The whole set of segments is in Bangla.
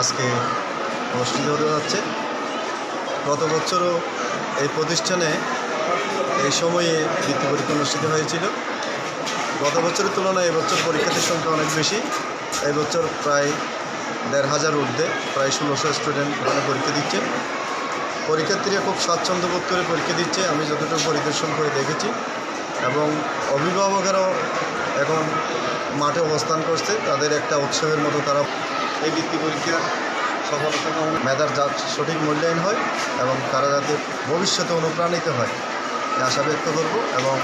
আজকে অনুষ্ঠিত হতে যাচ্ছে। গত বছরও এই প্রতিষ্ঠানে এই সময়ে বৃত্তি পরীক্ষা অনুষ্ঠিত হয়েছিল। গত বছরের তুলনায় এবছর পরীক্ষার্থীর সংখ্যা অনেক বেশি। এবছর প্রায় দেড় হাজার ঊর্ধ্বে, প্রায় ষোলোশো স্টুডেন্ট এখানে পরীক্ষা দিচ্ছে। পরীক্ষার্থীরা খুব স্বাচ্ছন্দ্য বোধ করে পরীক্ষা দিচ্ছে। আমি যতটুকু পরিদর্শন করে দেখেছি এবং অভিভাবকেরাও এখন মাঠে অবস্থান করছে। তাদের একটা উৎসবের মতো তারা এই বৃত্তি পরীক্ষা সফলতা মেধার যা সঠিক মূল্যায়ন হয় এবং তারা যাতে ভবিষ্যতে অনুপ্রাণিত হয় আশা ব্যক্ত করব এবং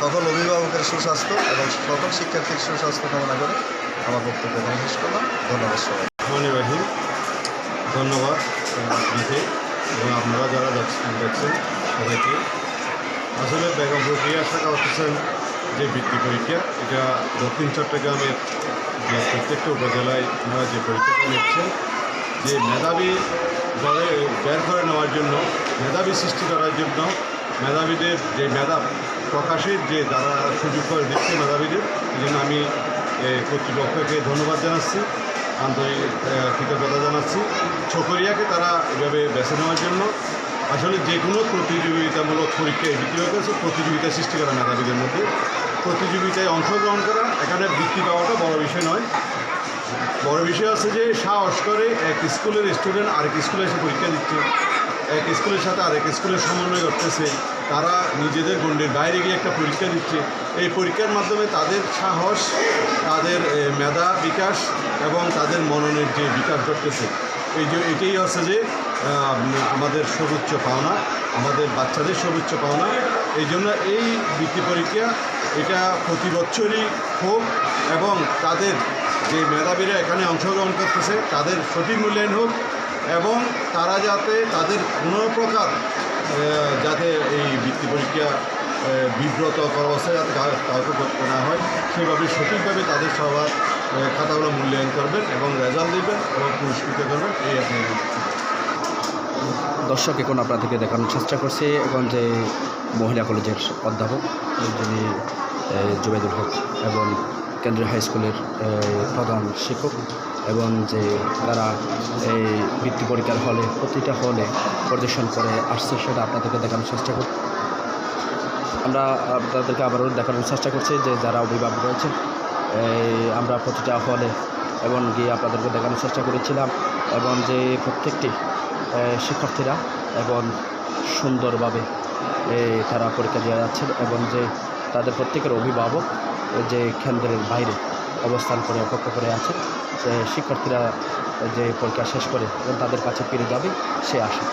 সকল অভিভাবকের সুস্বাস্থ্য এবং সকল শিক্ষার্থীর সুস্বাস্থ্য কামনা করে আমার বক্তব্য এখানে শেষ করলাম। ধন্যবাদ সবাই ধন্যবাদ এবং আপনারা যারা দেখছেন সবাইকে। আসলে বেগম প্রক্রিয়া শাখা অফিসের যে বৃত্তি পরীক্ষা, এটা দক্ষিণ চট্টগ্রামের যে প্রত্যেকটা উপজেলায় ওনারা যে পরীক্ষাটা নিচ্ছেন, যে মেধাবী দলে বের করে নেওয়ার জন্য, মেধাবী সৃষ্টি করার জন্য মেধাবীদের যে মেধা প্রকাশের যে যারা সুযোগ করে দিচ্ছে মেধাবীদের এই জন্য আমি কর্তৃপক্ষকে ধন্যবাদ জানাচ্ছি, আন্তরিক কৃতজ্ঞতা জানাচ্ছি। ছকরিয়াকে তারা এভাবে বেছে নেওয়ার জন্য আসলে যে কোনো প্রতিযোগিতামূলক পরীক্ষায় বৃত্তি হচ্ছে প্রতিযোগিতা সৃষ্টি করা মেধাবীদের মধ্যে। প্রতিযোগিতায় অংশগ্রহণ করা, এখানে বৃত্তি পাওয়াটা বড় বিষয় নয়। বড় বিষয় আছে যে সাহস করে এক স্কুলের স্টুডেন্ট আরেক স্কুলে এসে পরীক্ষা দিচ্ছে। এক স্কুলের সাথে আরেক স্কুলের সমন্বয় করতেছে তারা নিজেদের গণ্ডির বাইরে গিয়ে একটা পরীক্ষা দিচ্ছে। এই পরীক্ষার মাধ্যমে তাদের সাহস, তাদের মেধা বিকাশ এবং তাদের মননের যে বিকাশ ঘটতেছে। এই যে এটাই হচ্ছে যে আমাদের সর্বোচ্চ পাওনা, আমাদের বাচ্চাদের সর্বোচ্চ পাওনা। এই জন্য এই বৃত্তি পরীক্ষা এটা প্রতি বছরই হোক এবং তাদের যে মেধাবীরা এখানে অংশগ্রহণ করতেছে, তাদের সঠিক মূল্যায়ন হোক এবং তারা যাতে তাদের কোনো প্রকার যাতে এই বৃত্তি পরীক্ষা বিব্রত অবস্থায় যাতে কাউকে করতে না হয়, সেভাবে সঠিকভাবে তাদের সবার খাতাগুলো মূল্যায়ন করবেন এবং রেজাল্ট দেবেন এবং পুরস্কৃত করবেন, এই আপনার দর্শক এখন আপনাদেরকে দেখানোর চেষ্টা করছি এখন যে মহিলা কলেজের অধ্যাপক যিনি জুবেদুল হক এবং কেন্দ্রীয় হাই স্কুলের প্রধান শিক্ষক এবং যে তারা এই বৃত্তি পরীক্ষার হলে, প্রতিটা হলে পরিদর্শন করে আসছে সেটা আপনাদেরকে দেখানোর চেষ্টা করি আমরা আপনাদেরকে আবারও দেখানোর চেষ্টা করছি যে যারা অভিভাবক রয়েছে আমরা প্রতিটা হলে এবং গিয়ে আপনাদেরকে দেখানোর চেষ্টা করেছিলাম। এবং যে প্রত্যেকটি শিক্ষার্থীরা এবং সুন্দরভাবে তারা পরীক্ষা দেওয়া যাচ্ছে এবং যে তাদের প্রত্যেকের অভিভাবক যে কেন্দ্রের বাইরে অবস্থান করে, অপেক্ষা করে আছে যে শিক্ষার্থীরা যে পরীক্ষা শেষ করে এবং তাদের কাছে ফিরে যাবে, সে আশা।